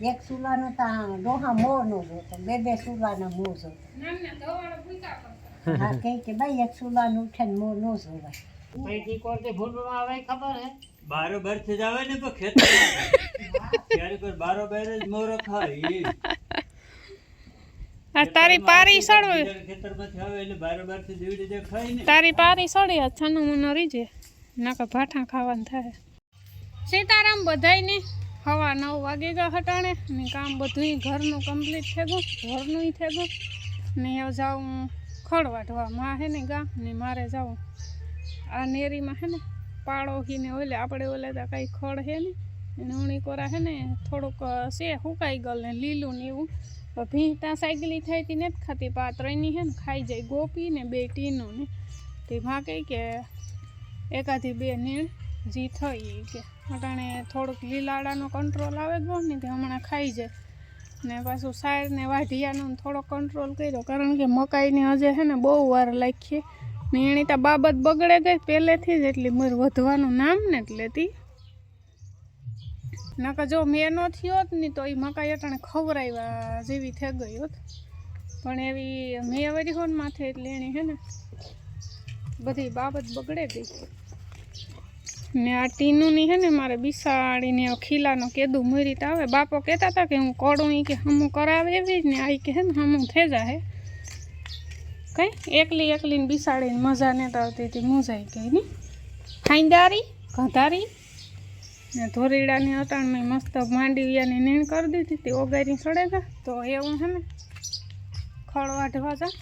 એક સુલાનો તો ડોહા મોર નો જોતો બે બે સુલાના મોર જોતો હા કહે કે ભાઈ એક સુલાનું ઉઠે ને મોર નો જોવાય પૈકી કોરથી ભૂંડમાં આવે ખબર હે? બારોબારથી જ આવે ને તો ખેતર ત્યારે કોઈ બારોબાર જ મોરો ખાય આ તારી પારી સળવે. ખેતરમાંથી આવે એટલે બારોબારથી જીવડી જે ખાય ને. તારી પારી સળી છનું મુનો રીજે નાકા ભાઠા ખાવાનું થાય. સીતારામ બધાયને હવા નવ વાગે ગયા હટાણે ને કામ બધું ઘરનું કમ્પ્લીટ થઈ ગયું, ઘરનું થઈ ગયું. ને હવે જાઉં ખડ વાઢવા માં હે ને ગામ ને મારે જાઉં આ નેરીમાં હે ને પાળો ને ઓલે, આપણે ઓલે તો કાંઈ ખડ હે ને નવણી કોરા હે ને થોડુંક છે સુકાઈ ગયેલ ને લીલું ને એવું. ભીંતા સાયકલી થઈ હતી ને જ ખાતી પાત્રની હે ને, ખાઈ જાય ગોપી ને બે ટીનું ને. તે માં કહે કે એકાથી બે નીણ જી થઈ કે અટાણે થોડુંક લીલાડાનો કંટ્રોલ આવે ગયો ને તે હમણાં ખાઈ જાય. ને પાછું સાયર ને વાઢિયાનો થોડો કંટ્રોલ કર્યો કારણ કે મકાઈને હજે હે ને બહુ વાર લખીએ ને એની તો બાબત બગડે ગઈ પહેલેથી જ એટલી મર વધવાનું નામ ને એટલે તી. નકર જો મેં ન થયો જ ને તો એ મકાઈ અટાણે ખવરાવ્યા જેવી થઈ ગઈ હોત. પણ એવી મેં વળી હોન માથે એટલે એની હે ને બધી બાબત બગડે ગઈ. ને આ ટીનુંની હે ને મારે બિસાડીને ખીલાનો કેદું મરી આવે. બાપો કહેતા હતા કે હું કોડું એ કે હમું કરાવે એવી જ ને આ કે હે ને હમું થઈ જાય. કઈ? એકલી એકલીને બિસાડીને મજા નતા આવતી હતી. મૂંઝાઈ ગઈ ની ખાઈંદારી ઘધારી ને ધોરીડાની અટાણમાં મસ્ત માંડવીયાની નીણ કરી દીધી હતી. ઓગારી સડે તો એવું હે ને ખળવા ઢવા જા.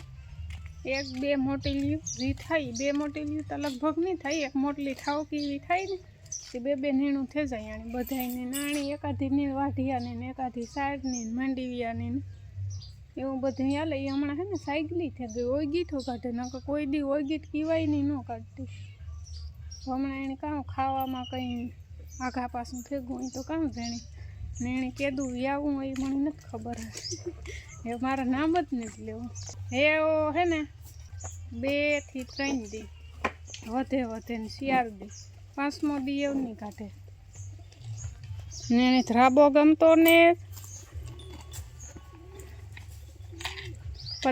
એક, બે મોટી લ્યુ જી થાય. બે મોટી લ્યુ તો લગભગ નહીં થાય. એક મોટલી ઠાવકી એવી થાય ને તે બે બે નીણું થઈ જાય અને બધાયને નાણી, એકાધી નીણ વાઢિયાને ને એકાધી સાઈડની ને ને. એવું બધું હાલે. એ હમણાં છે ને સાયકલી થઈ ગઈ. ઓગીઠો કાઢે. નકર કોઈ દી ઓગીઠ કીવાય નહીં ન કાઢતી. હમણાં એને કાં ખાવામાં કંઈ આઘા પાછું થઈ ગયું હોય તો કાં જાણી ને એને કીધું હોય એ મને નથી ખબર. એ મારા નામ જ નથી લેવું. હે હે ને, બેથી ત્રણ દી. વધે વધે ને શિયાળ દી. પાંચમો દી એવું નહીં કાઢે. ને એને ધ્રાબો ગમતો ને.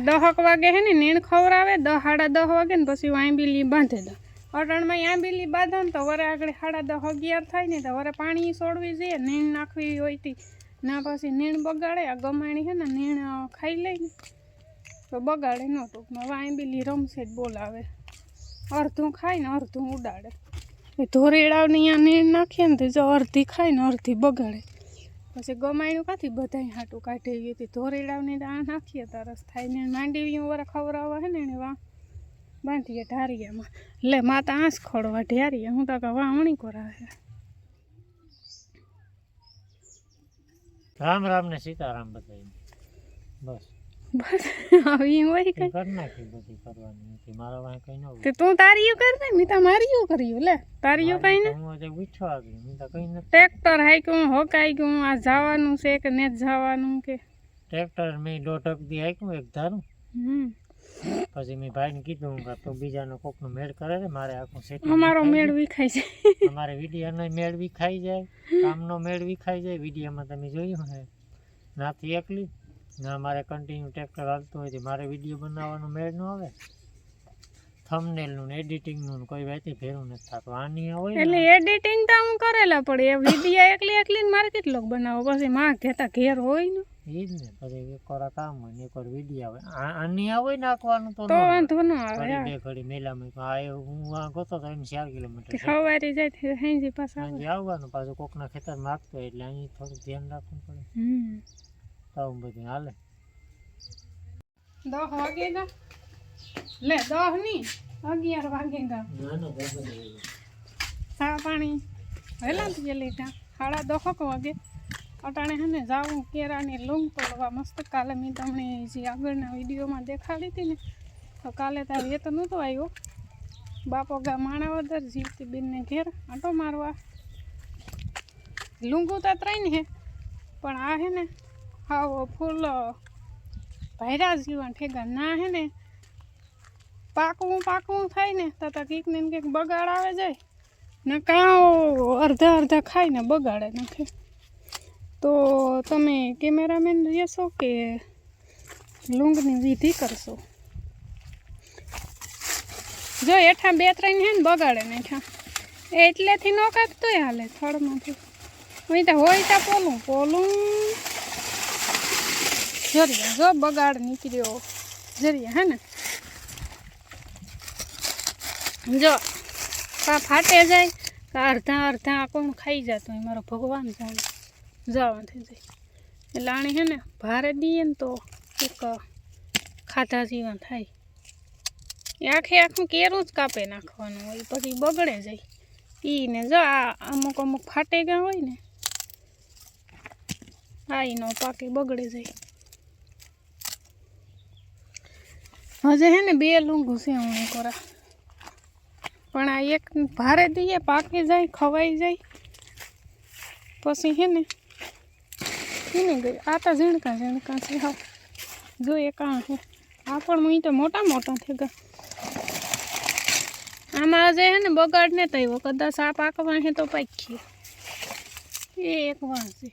દહક વાગે હે ને, નીણ ખવડાવે દહ સાડા દહ વાગે ને પછી આંબીલી બાંધે દે અટણમાં આંબીલી બાંધે ને તો વરે આગળ સાડા દસ અગિયાર થાય ને તો વરે પાણી છોડવી જોઈએ, નીણ નાખવી હોય તી. ના પછી નીણ બગાડે, આ ગમાણી છે ને નીણ ખાઈ લે ને. તો બગાડે ન ટૂંકમાં વાંબીલી રમશે જ બોલાવે. અડધું ખાય ને અડધું ઉડાડે. એ ધોરેડાવની અહીંયા નીણ નાખીએ ને તો જો અડધી ખાય ને અડધી બગાડે. પછી ગમાયણું કાંથી? બધાય હાટું કાઢી ગયું હતી. ધોરેડાવની દાણ નાખીએ તરસ થાય ને માંડીવી વરે ખવડાવવા હે ને એને વા બાંધીએ ઢારિયામાં લે માતા આંસ ખોડવા ઢારીએ. હું તો કહું વાવણી કરાવે રામ રામ ને સીતારામ બધાય. બસ. બસ આવી હોય એ કઈ? કરી નાખી બધી કરવાની હતી. મારા વાંહે કઈ ન હોય. તે તું તારીયું કર ને મેં તો મારીયું કર્યું લે. તારીયું કઈ ને હું આજે વીઠો આવી. મેં તો કઈ નથી. ટ્રેક્ટર હાઈકું હોકાઈ ગયું આ જવાનું છે કે ને જવાનું કે? ટ્રેક્ટર મેં દોઢક દી હાંક્યું એક ધારું. હમ. પછી મેં ભાઈને કીધું કે તું બીજાનો કોકનો મેળ કરે છે મારે આખું સેટ અમારો મેળ વિખાઈ જાય. અમારે વિડીયાનો મેળ વિખાઈ ખાઈ જાય કામનો મેળ વિખાઈ ખાઈ જાય વિડીયામાં તમે જોયું હે. નાથી એકલી ના મારે કન્ટિન્યુ ટ્રેક્ટર હાલતું હોય તો મારે વીડિયો બનાવવાનો મેળ ન આવે. થંબનેલનું ને એડિટિંગનું ને કોઈ વાતી ભેરું નથી થતું. આની હોય એટલે એડિટિંગ તો હું કરેલા પડે વીડિયો એકલી એકલી મારે કેટલો બનાવો પછી માં ઘેતા ઘેર હોય ને. એ જ ને પછી એક વાર કામ હોય એક વાર વીડિયો આવે. આની આવે નાખવાનું તો. વાંધો ન આવે ઘડી બે ઘડી મેલામાં આ એ હું આ ગોતો તો એને ચાર કિલોમીટર સવારે જાય હાંજી પાછા સાંજે આવવાનું પાછું કોકના ખેતર માગતો એટલે અહીં થોડું ધ્યાન રાખવું પડે. હમ. તો બધું હાલે. દહ વાગે ગા લે દહની? અગિયાર વાગે ગા ના ના બરાબર ચા પાણી વહેલા જ લીધા સાડા દહક વાગે. અટાણે હે ને જાવું કેરાની લૂંગ તોડવા મસ્ત કાલે મેં તમને જે આગળના વિડીયોમાં દેખાડી હતી ને, તો કાલે તાર એ તો નહોતો આવ્યો બાપો ગા માણાવદર જીવતી બેનને ઘેર આંટો મારવા. લૂંગું તો ત્રણ હે, પણ આ હે ને આવો ફૂલ ભૈરા જીવન ઠેગા. ના હે ને પાકવું પાકવું થાય ને, તો કંઈક ને કંઈક બગાડ આવે જાય. ને કાં અડધા અડધા ખાઈને બગાડે નાખે તો તમે કેમેરામેન રહેશો કે લુંગની વિધિ કરશો? જો હેઠા બે ત્રણ હે ને બગાડે નાખ્યા એટલેથી ન કાપતો હાલે થળમાંથી. હું તો હોય ત્યાં પોલું પોલું. જરિયા જો બગાડ નીકળ્યો. જરિયા હે ને. જો કા ફાટે જાય કા અડધા આ કોણ ખાઈ જતું મારો ભગવાન જાણે. જવા થઈ જાય. એટલે આણે હે ને ભારે દઈએ ને તો એક ખાધા જીવન થાય. એ આખે આખું કેરું જ કાપે નાખવાનું હોય, પછી બગડે જાય. ઈ ને જો આ અમુક અમુક ફાટે ગયા હોય ને, આ ઈ નો પાકે બગડે જાય. હજે હે ને બે લુંગું છે હું કરા. પણ આ એક ભારે દઈએ પાકી જાય, ખવાઈ જાય. પછી હે ને એને ગઈ. આ તો ઝીણકા ઝીણકા છે હા. જો એક આ છે. આ પણ હું તો મોટા મોટા થઈ ગયા. આમાં જે હે ને બગાડ ને થયો કદાચ આ પાકવા હે તો પાકી એ એક વાંસ છે.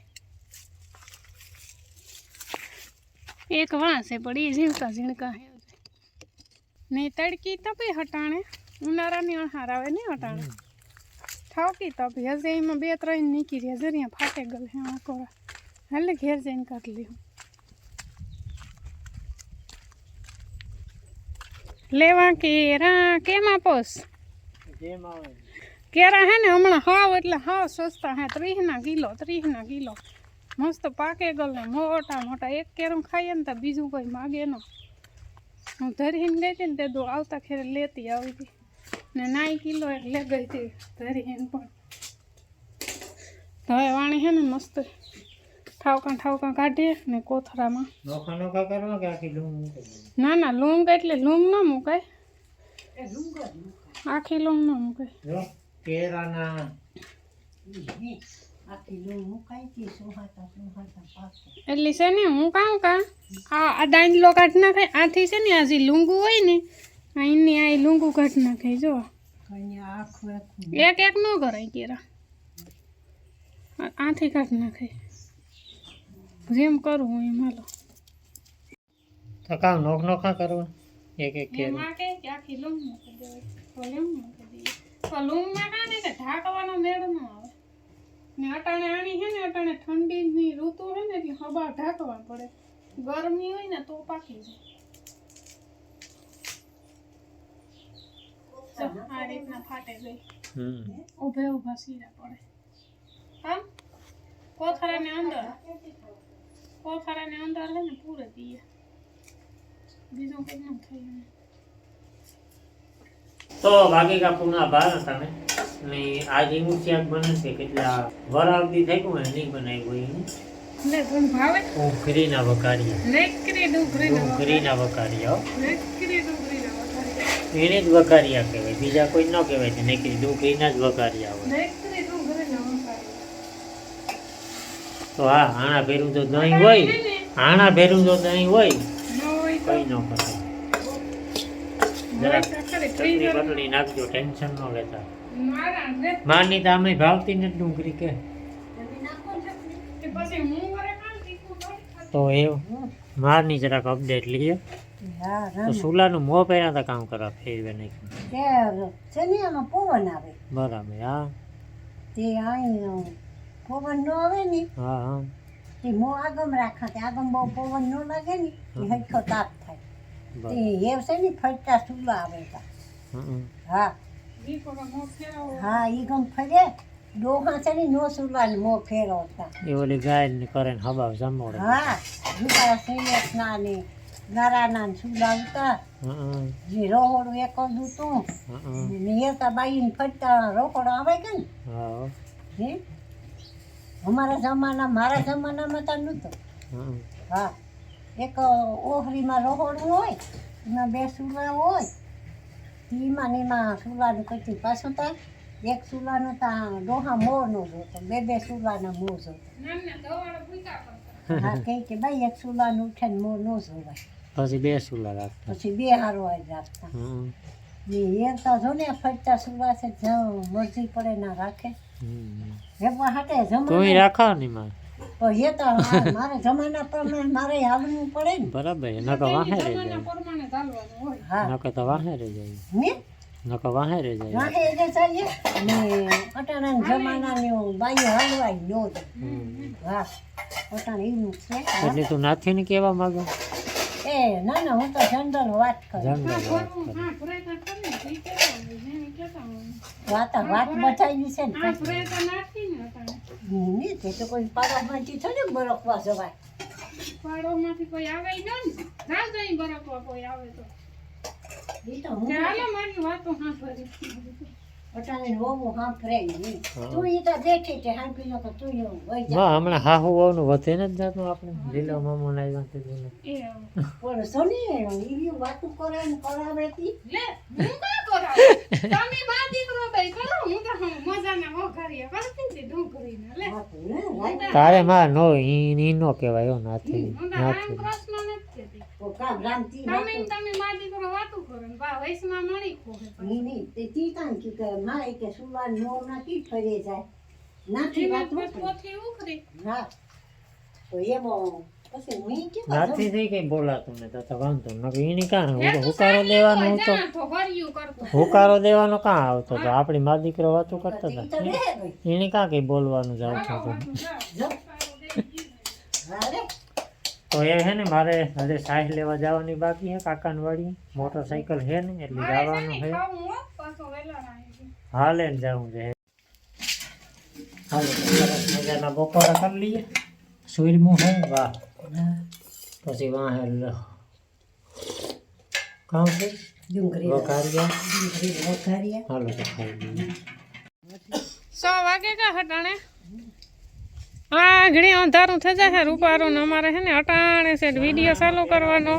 એક વાંસે પણ એ ઝીણકા ઝીણકા હે નહીં તડકી તપી હટાણે. ઉનાળાની અણહાર આવે નહીં હટાણે. થાવકી તપી હજે એમાં બે ત્રણ નીકળી હજે અહીંયા ફાટે ગયેલ હે કોરા. હાલે ઘેર જઈને કાઢી લઉં લેવા કેરા કેમ આપોસ? કેરા હે ને હમણાં હાવ એટલે હાવ સસ્તા હે ત્રીસના કિલો ત્રીસના કિલો. મસ્ત પાકે ગલ ને મોટા મોટા. એક કેરું ખાઈએ ને તો બીજું કોઈ માગે ન. હું ધરીને ગઈ હતી ને તે દો આવતા ખેર લેતી આવી હતી. ને નાઈ કિલો એટલે ગઈ હતી ધરીને પણ. તો હવે વાણી હે ને મસ્ત ઠાવકા ઠાવકા કાઢીએ ને કોથળામાં. નોખા નોખા કરવા લૂમ મૂકી ના ના લૂંગ એટલે લૂંગ ન મુકાય. આખી લૂંગ ન મુકાય. કેરાના આખી લૂમ મુકાઈ હતી સુહાતા સુહાતા એટલે છે ને હું કામ કા? આ આ દાંડલો કાઢ નાખાય. આથી છે ને આજે લૂંગું હોય ને એની આ લુંગુ કાઢી નાખે જો. કઈ આખું આખું. એક એક ન કરાય કેરા આથી કાઢ નાખે જેમ કરવું એમ હાલો. તો કામ નોખ નોખા કરવા? એક એક કે કે આખી લૂંગ મૂકી દેવાય. તો એમ મૂકી દઈએ તો લૂંગમાં કાં ને કે ઢાંકવાનો મેળ ન આવે. ને અટાણે આણી છે ને અટાણે ઠંડીની ઋતુ હોય ને એટલે હવા ઢાંકવા પડે. ગરમી હોય ને તો પાકી જાય. આ રીતના ફાટે ગઈ. હમ. ઊભા ઊભા પડે. આમ? કોથરાને અંદર? કોથરાને અંદર લે ને પૂરે દઈએ બીજું કંઈ ન થાય તો બાકી કાપુના ભાર હતા ને. ને આજે હું શાક બને છે કેટલા વરાવતી થઈ ગયું ને નહીં બનાવ્યું હોય લે તને ભાવે? ડુંગળીના ઉખરીના વઘારિયા હો. નેકરી ડુંગળીના એને જ વકારીયા કહેવાય. બીજા કોઈ ન કહેવાય છે નકરી ડુંગળીના જ વઘારિયા હોય નેકરી ડુંગળીના વઘારિયા. તો હા હાણા ભેરું જો દહીં હોય હાણા ભેરું જો દહીં હોય કઈ ન કરે હોય ચટણી બટણી નાખજો ટેન્શન ન લેતા. માની મારની તો અમે ભાવતી નથી ડુંગળી કે. તે તો એ મારની જરાક અપડેટ લઈએ. હા તો સુલાનું મોં પહેરા તા કામ કરવા ફેરવે નહીં તે છે ને આમાં પવન આવે. બરાબર હા. તે અહીં પવન નો આવે ને હા હા. તે મો આગમ રાખા તે આગમ બહુ પવન નો લાગે ને તે હરખો તાપ થાય. તે હેવ છે ને ફરતા સુલા આવે તા. હા હા. ઈ ગમ ફરે. ડોહા છે ને નો સુલા ને મો ફેરવતા એ ઓલી ગાય ને કરે ને હબાવ જમોડે હા જુકા સિલેટ ના ને ગારાના ને સુલા ઉતા. જે રોહોડું એક જ હતું. હમ. ને ફરતા રોકડો આવે કે ને? હા. હો. અમારા જમાના મારા જમાનામાં તો નહોતું. હા. એક ઓહરીમાં રહોડું હોય એમાં બે સુલા હોય. એમાં ને એમાં સુલાનું કચી પાછું થાય? એક સુલાનું ત્યાં ડોહા મોરનો જોતો બે બે સુલાના મોર જોતો કરતા. હા કહે કે ભાઈ એક સુલાનું ઉઠે ને મોર નો જોવાય પછી બે સુલા રાખતા. પછી બે હારો આવી રાખતા. ને એ તો જો ને ફરતા સુલા છે જ્યાં મરજી પડે ના રાખે. હમ. વેપવા હાટે તોય રાખો નહીં માં એ તો મારે જમાના પ્રમાણે મારે આવવું પડે ને. બરાબર છે. નકર વાહે રે જાય. પ્રમાણે ચાલવાનું હોય. તો વાહે રે જાય. ને નકર વાહે રે જાય. રાહે જે ચાલીએ અને અટાણા જમાનાની બાઈઓ હાલવાય નો હા અટાણે એવું છે. એટલે તું નાથી ને કેવા માંગે? એ ના ના હું તો જનરલ વાત કરું. વાત કરે. વાત વાત બચાવી છે ને નહીં તે તો કોઈ પાડોશમાંથી થોડી બરફવા જવાય. પાડોમાંથી કોઈ આવે ન. ને. ના જઈ બરફવા કોઈ આવે તો. એ તો હું મારી વાતો હા અટાણે વહી હમણાં હાહુ વહુનું વધે ને જ આપણે. લીલો મામો ના તે દિને. પણ સોની એવી વાતું કરે ને કરાવે લે, હું કાં કરાવું? તમે બા દીકરો ભાઈ કરો, હું તો હમ મજાના વઘારીએ. કરતી હતી ડુંગળીને. લે, હા તો ને, રાઈ તારે માં નો ઈ નો કહેવાય હો નાથી નાથી કૃષ્ણ કામ રામતી તમે તમે મા દીકરો વાતું કરો ને બા વૈષ્ણવ મળી ખોહે પછી. નહીં નહીં તે તી કાંઈ કીધું કે મારે કે સુવાન નો નાખી ફરી જાય. નાથી વાત પોત ઉખરી. હા. તો એમાં પછી મેં કીધું નાથી થઈ કઈ બોલાતું ને તો વાંધો નકર એની કાં હું હુકારો દેવાનો હતો તો હુકારો દેવાનો કાં આવતો? તો આપણી મા દીકરો વાતું કરતા હતા. એને કાં કઈ બોલવાનું જ આવતું હતું તો એ હે ને મારે હજે સાઈડ લેવા જવાની બાકી હે કાકાનવાડી મોટરસાઇકલ હે ને એટલે જવાનું ગયો. હાલે ને જવું છે. હાલો મજાના બપોરા કરી લઈએ. સુરમું હે વાહ. પછી વાહ કામ છે? વઘારિયા હાલો તો ખાઈ લઈએ. સો વાગે કા હટાણે? આ ઘણી અંધારું થઈ જાય રૂપારું ને અમારે છે ને અટાણે છે વીડિયો ચાલુ કરવાનો.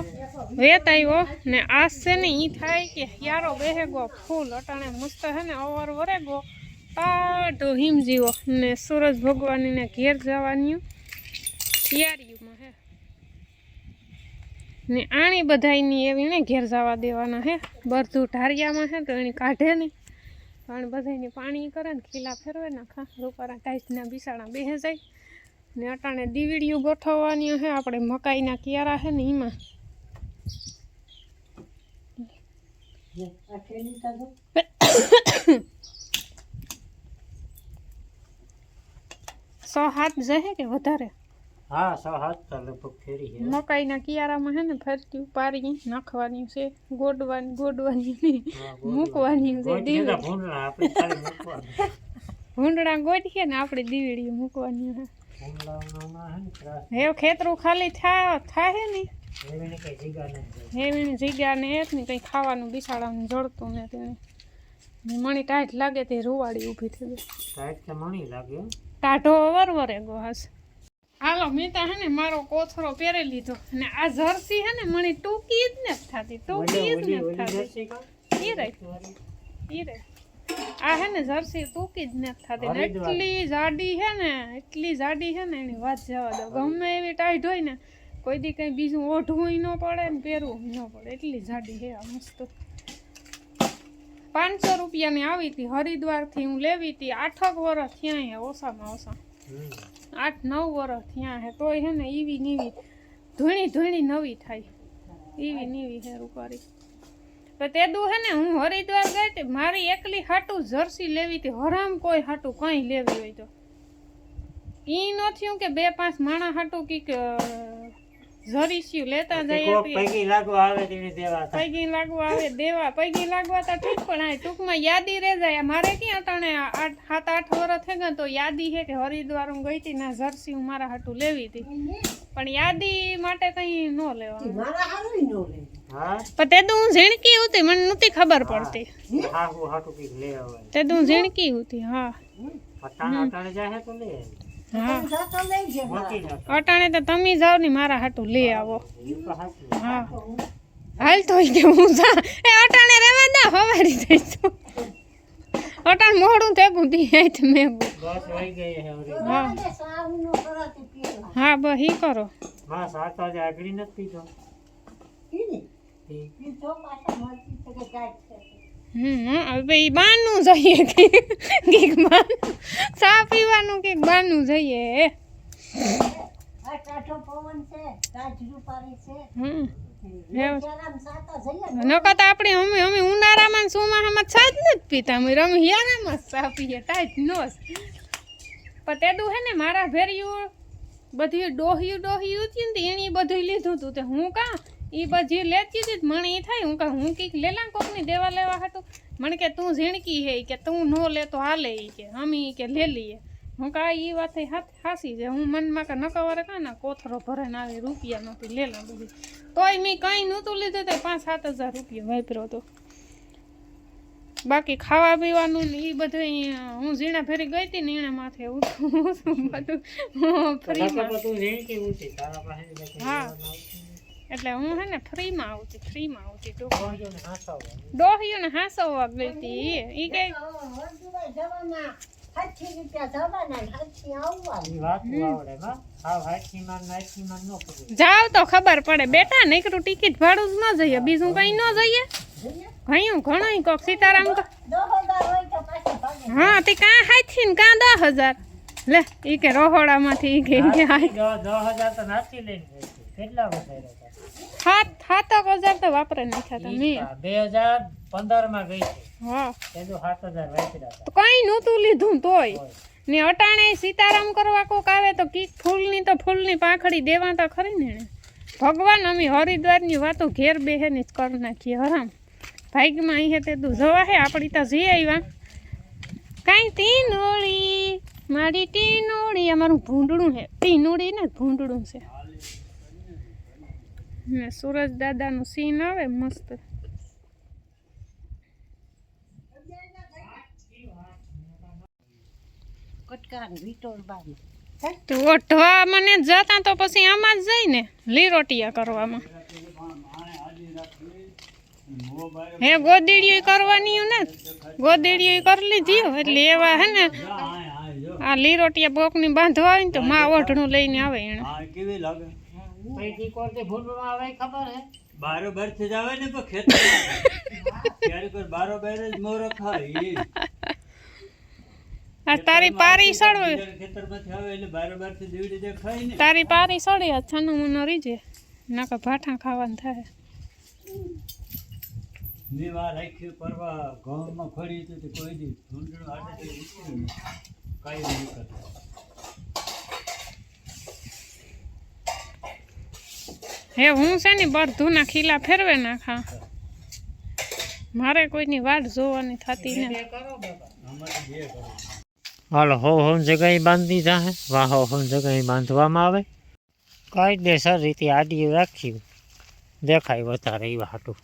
વેત આવ્યો ને આજ છે ને એ થાય કે યારો બેહે ગો ફૂલ અટાણે મસ્ત છે ને અવર વરે ગો ટાઢો હિમ જીવો ને સૂરજ ભગવાનીને ઘેર જવાની તૈયારીમાં હે. ને આણી બધાયની એવી ને ઘેર જવા દેવાના હે. બધું ઢારિયામાં છે તો એની કાઢે નહીં. પણ બધાને પાણી કરે ને ખીલા ફેરવે નાખા રૂપારા ટાઈટના બિસાડા બેહે જાય. ને અટાણે દીવડીયું ગોઠવવાની હે આપણે મકાઈના કિયારા છે ને એમાં આ થેલી તો જો. સો હાથ જશે કે વધારે હા સો હાથ તો લગભગ ફેરી છે મકાઈના કિયારામાં છે ને ફરતી પારી નાખવાની છે ગોડવાની ગોડવાની નહીં હા, ગોળ. મૂકવાની છે ગોળ દીવડી જેટલા ભૂંડલા આપણે ખાલી મૂકવાનું. ભૂંડડા ગોઠીએ ને આપણે દીવડીયું મૂકવાની છે ને. હવે ખેતરું ખાલી થાય થાય ને? કઈ જગ્યા એવી જગ્યા ને એક ને કંઈ ખાવાનું બિસાડવાનું જળતું ને તેને મણી ટાઈટ લાગે તે રૂવાડી ઊભી થઈ ગઈ. ટાઈટ તો મણી લાગે? ટાઢો વરવરે ગો હશે. હાલો મેં તો હે ને મારો કોથરો પહેરી લીધો ને આ જર્સી હે ને મણી ટૂંકી જ નથી થતી ટૂંકી જ નથી થતી. ઈ રહી. ઈ રહી. આ હે ને જર્સી ટૂંકી જ નથી થતી ને એટલી જાડી હે ને એટલી જાડી હે ને એની વાત જવા દો. ગમે એવી ટાઈટ હોય ને કોઈ દી કંઈ બીજું ઓઢવું ન પડે ને પહેરવું ન પડે. એટલી જાડી હે આ મસ્ત. પાંચસો રૂપિયાની આવી હતી હરિદ્વારથી હું લેવી હતી. આઠક વર્ષ થયા હે ઓછામાં ઓછા. આઠ નવ વર્ષ થયા હે. તોય હે ને એવી નીવી ધૂણી ધૂણી નવી થાય. એવી નીવી હે રૂપારી. તો તે દુ હે ને હું હરિદ્વાર ગઈ હતી મારી એકલી હાટું જર્સી લેવી હતી હરામ કોઈ હાટું કંઈ લેવી હોય તો. એ ન થયું કે બે પાંચ માણા હાટું કીક જરીસ્યું લેતા જઈએ પૈકી લાગવા આવે દેવા. પૈકી લાગવા આવે દેવા પૈકી લાગવા તો ઠીક પણ આ ટૂંકમાં યાદી રહે જાય. મારે ક્યાં અટાણે આઠ સાત આઠ વર્ષ થઈ ગયા તો યાદી છે કે હરિદ્વાર હું ગઈ હતી ના જર્સી હું મારા હાટું લેવી હતી. પણ યાદી માટે કંઈ ન લેવાનું. મારા હારું નો લે હા પણ તે તો હું ઝીણકી હતી મને નહોતી ખબર પડતી. હા હું હાટું કંઈક લઈ આવે તે તો હું ઝીણકી હતી હા. અટાણે અટાણે જાય તો લે. હા. જાતો લઈ જે મોટી મારા. જાત. અટાણે તો તમે જાઓ ને મારા હાટું લઈ આવો. ઈ તો સાચું. હા. હાલ તો ઈ કે હું જા એ અટાણે રહેવા દા હવારી જઈશું અટાણ મોડું તે બુદ્ધિ આઈ મેં બસ વહી ગઈ હે હરી. હા. મને સાવ નો કરાતી પીવા. હા બસ ઈ કરો. માં સાત વાગે આગળી નથી પીધો. હમ બાનું જઈએ બાનું ચા પીવાનું બાનું તાજ નકર તો આપણે અમે અમે ઉનાળામાં ચોમાસામાં છાજ નથી પીતા. અમે રમ હિયારામાં જ ચા પીએ ટાઈટ નો પણ તેડું હે ને મારા ભેરિયું બધી ડોહિયું ડોહિયું હતી ને એણે બધું લીધું હતું તે હું કા? એ બધી લેતી હતી મને એ થાય હું કા હું કંઈક લેલા કોકની દેવા લેવા હતું મને કે તું ઝીણકી હે કે તું નો લે તો હાલે ઈ કે. અમે કે લે લઈએ. હું કા ઈ વાત હાસી છે હું મનમાં કે નકવારે કા ના કોથરો ભરાઈને આવે રૂપિયા નથી લેલા બધી. તોય મેં કંઈ નહોતું લીધું તો પાંચ સાત હજાર રૂપિયા વાપર્યો હતો બાકી ખાવા પીવાનું ને એ બધું હું ઝીણા ફેરી ગઈ હતી ને એના માથે હું બધું કંઈ હા. લેવાનું આવતું નથી. એટલે હું હે ને ફ્રીમાં આવતી ફ્રીમાં આવતી તો પહોંચ્યો ને હાંસવવા. ડોહીઓને હાંસવવા ગઈ હતી એ કે હળદુભાઈ જવાના સાતથી રૂપિયા જવાના ને સાતથી આવવાના. ઈ વાતું આવડે માં હાવ હાથથી માર ને હાથથી માર ન પકડે જાવ તો ખબર પડે. બેટા નીકળું ટિકિટ ભાડું જ ન જઈએ બીજું કંઈ ન જઈએ. જોઈએ? ઘણું ઘણું કોક સીતારામ ક- દસ હજાર હોય તો પાછી ભાગે. હા તે કાં હાથથી ને કાં દસ હજાર. લે ઈ કે રોહોડામાંથી ઈ કે ઈ હાય દસ દસ હજાર તો નાસી લઈને ગઈ હતી. કેટલા વધાર્યા સાત સાતક હજાર તો વાપરે નાખ્યા હતા મેં બે હજાર પંદરમાં ગઈ છે. સાત હજાર વાપર્યા કઈ નહોતું લીધું તોય. ને અટાણે સીતારામ કરવા કોક આવે તો કીક ફૂલની તો ફૂલની પાંખડી દેવા તો ખરી ને ભગવાન અમે હરિદ્વારની વાતો ઘેર બેહેની જ કરી નાખીએ હરામ. ભાગ્યમાં અહીં તે તું જવા હે આપણી તો જઈ આવ્યા કાંઈ ટીનોળી મારી ટીનોળી અમારું ભૂંડળું છે ટીનોળી ને ભૂંડળું છે. ને સુરજ દાદાનું સીન આવે મસ્ત તો ઓઢવા મને જતા તો પછી આમાં જ જઈ ને લીરોટિયા કરવામાં હે ગોદડીયું કરવાની ને ગોદડીયું કરી લીધી એટલે એવા હે ને આ લીરોટિયા બોકની બાંધવા હોય ને તો માં ઓઢણું લઈને આવે એને કેવી લાગે પૈકી કોરથી ભૂંડમાં આવે ખબર હે? બારોબારથી જ આવે ને પણ ખેતર ક્યારેક જ મોરો ખાય આ તારી પારી સડવે બીજા ખેતરમાંથી આવે એટલે બારોબારથી દીવડી દે ખાય ને. તારી પારી સડે છાનું મુનો રીજે. નાકા ભાઠા ખાવાનું થાય. મેં વાર રાખ્યું પરવા ઘઉંમાં ખડી હતી તો કોઈ દી ઢૂંઢણું. કાંઈ નહીં કરતા. હે, હું છે ને બરધુના ખીલા ફેરવે નાખા. મારે કોઈની વાટ જોવાની થતી ને આમાંથી બે કરો હાલો, હો હો જગ્યાએ બાંધી જાહે વાહ, હો હો જગ્યાએ બાંધવામાં આવે. કાયદેસર રીતે આડી રાખ્યું. દેખાય વધારે એ હાટું.